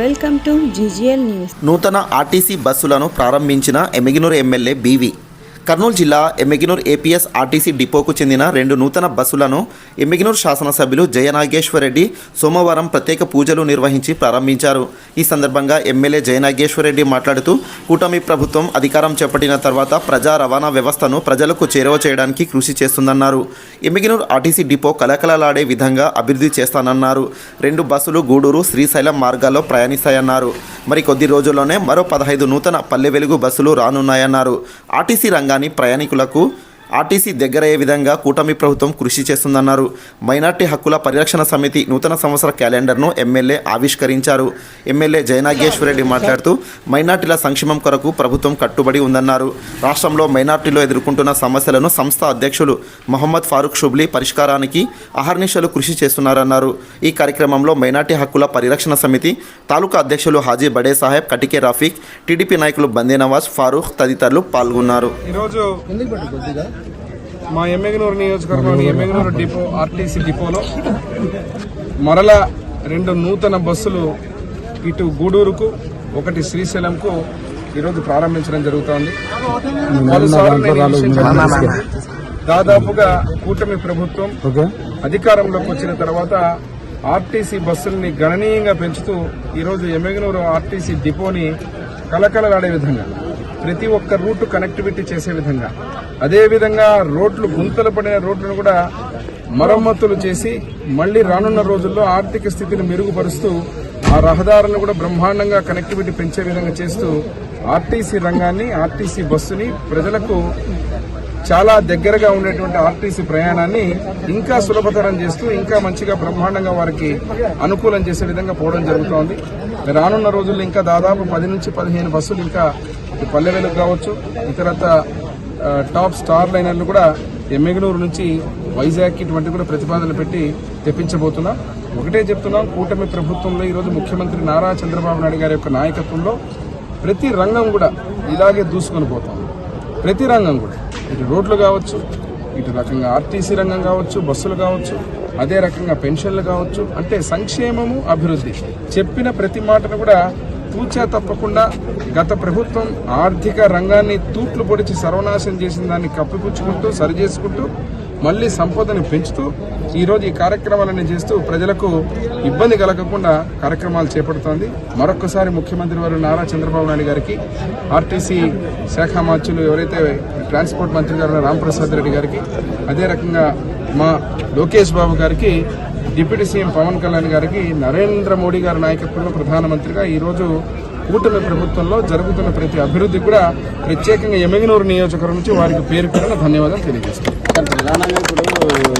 Welcome to GGL news. నూతన RTC బస్సులను ప్రారంభించిన ఎమ్మిగినూరు ఎమ్మెల్యే బీవి. కర్నూలు జిల్లా ఎమ్మిగినూరు ఏపీఎస్ ఆర్టీసీ డిపోకు చెందిన రెండు నూతన బస్సులను ఎమ్మిగినూరు శాసనసభ్యులు జయనాగేశ్వరరెడ్డి సోమవారం ప్రత్యేక పూజలు నిర్వహించి ప్రారంభించారు. ఈ సందర్భంగా ఎమ్మెల్యే జయనాగేశ్వరరెడ్డి మాట్లాడుతూ కూటమి ప్రభుత్వం అధికారం చేపట్టిన తర్వాత ప్రజా రవాణా వ్యవస్థను ప్రజలకు చేరువ చేయడానికి కృషి చేస్తుందన్నారు. ఎమ్మిగినూరు ఆర్టీసీ డిపో కలకలలాడే విధంగా అభివృద్ధి చేస్తానన్నారు. రెండు బస్సులు గూడూరు శ్రీశైలం మార్గాల్లో ప్రయాణిస్తాయన్నారు. మరి కొద్ది రోజుల్లోనే మరో పదహైదు నూతన పల్లె వెలుగు బస్సులు రానున్నాయన్నారు. ఆర్టీసీ రంగాన్ని ప్రయాణికులకు ఆర్టీసీ దగ్గరయ్యే విధంగా కూటమి ప్రభుత్వం కృషి చేస్తుందన్నారు. మైనార్టీ హక్కుల పరిరక్షణ సమితి నూతన సంవత్సర క్యాలెండర్ను ఎమ్మెల్యే ఆవిష్కరించారు. ఎమ్మెల్యే జయనాగేశ్వరరెడ్డి మాట్లాడుతూ మైనార్టీల సంక్షేమం కొరకు ప్రభుత్వం కట్టుబడి ఉందన్నారు. రాష్ట్రంలో మైనార్టీలో ఎదుర్కొంటున్న సమస్యలను సంస్థ అధ్యక్షులు మహమ్మద్ ఫారూక్ షుబ్లీ పరిష్కారానికి అహర్నిశలు కృషి చేస్తున్నారన్నారు. ఈ కార్యక్రమంలో మైనార్టీ హక్కుల పరిరక్షణ సమితి తాలూకా అధ్యక్షులు హాజీ బడే సాహెబ్ కటికే రఫీక్ టీడీపీ నాయకులు బందే నవాజ్ ఫారూక్ తదితరులు పాల్గొన్నారు. ఈరోజు మా ఎమ్మెగనూరు నియోజకవర్గంలోని ఎమ్మెగనూరు డిపో ఆర్టీసీ డిపోలో మరల రెండు నూతన బస్సులు ఇటు గూడూరుకు ఒకటి శ్రీశైలంకు ఈరోజు ప్రారంభించడం జరుగుతోంది. దాదాపుగా కూటమి ప్రభుత్వం అధికారంలోకి వచ్చిన తర్వాత ఆర్టీసీ బస్సుల్ని గణనీయంగా పెంచుతూ ఈరోజు ఎమ్మెగనూరు ఆర్టీసీ డిపోని కలకలలాడే విధంగా ప్రతి ఒక్క రూట్ కనెక్టివిటీ చేసే విధంగా. అదేవిధంగా రోడ్లు గుంతలు పడిన రోడ్లను కూడా మరమ్మతులు చేసి మళ్ళీ రానున్న రోజుల్లో ఆర్థిక స్థితిని మెరుగుపరుస్తూ ఆ రహదారులను కూడా బ్రహ్మాండంగా కనెక్టివిటీ పెంచే విధంగా చేస్తూ ఆర్టీసీ రంగాన్ని ఆర్టీసీ బస్సుని ప్రజలకు చాలా దగ్గరగా ఉండేటువంటి ఆర్టీసీ ప్రయాణాన్ని ఇంకా సులభతరం చేస్తూ ఇంకా మంచిగా బ్రహ్మాండంగా వారికి అనుకూలం చేసే విధంగా పోవడం జరుగుతోంది. రానున్న రోజుల్లో ఇంకా దాదాపు పది నుంచి పదిహేను బస్సులు ఇంకా పల్లె వెలుగు కావచ్చు ఇతరత టాప్ స్టార్ లైనర్లు కూడా ఎమ్మెగనూరు నుంచి వైజాగ్ ఇటువంటి కూడా ప్రతిపాదనలు పెట్టి తెప్పించబోతున్నాం. ఒకటే చెప్తున్నాం కూటమి ప్రభుత్వంలో ఈరోజు ముఖ్యమంత్రి నారా చంద్రబాబు నాయుడు గారి యొక్క నాయకత్వంలో ప్రతి రంగం కూడా ఇలాగే దూసుకొని పోతాం. ప్రతి రంగం కూడా. ఇటు రోడ్లు కావచ్చు ఇటు రకంగా ఆర్టీసీ రంగం కావచ్చు బస్సులు కావచ్చు అదే రకంగా పెన్షన్లు కావచ్చు అంటే సంక్షేమము అభివృద్ధి. చెప్పిన ప్రతి మాటను కూడా తూచా తప్పకుండా గత ప్రభుత్వం ఆర్థిక రంగాన్ని తూట్లు పొడిచి సర్వనాశనం చేసిన దాన్ని కప్పిపుచ్చుకుంటూ సరిచేసుకుంటూ మళ్ళీ సంపదను పెంచుతూ ఈరోజు ఈ కార్యక్రమాలన్నీ చేస్తూ ప్రజలకు ఇబ్బంది కలగకుండా కార్యక్రమాలు చేపడుతోంది. మరొకసారి ముఖ్యమంత్రి వారు నారా చంద్రబాబు నాయుడు గారికి ఆర్టీసీ శాఖ మార్చులు ఎవరైతే ట్రాన్స్పోర్ట్ మంత్రి గారు రామప్రసాద్ రెడ్డి గారికి అదే రకంగా మా లోకేష్ బాబు గారికి డిప్యూటీ సీఎం పవన్ కళ్యాణ్ గారికి నరేంద్ర మోడీ గారి నాయకత్వంలో ప్రధానమంత్రిగా ఈరోజు కూటమి ప్రభుత్వంలో జరుగుతున్న ప్రతి అభివృద్ధి కూడా ప్రత్యేకంగా ఎమ్మెగనూరు నియోజకవర్గం నుంచి వారికి పేరు పేరున ధన్యవాదాలు తెలియజేస్తాను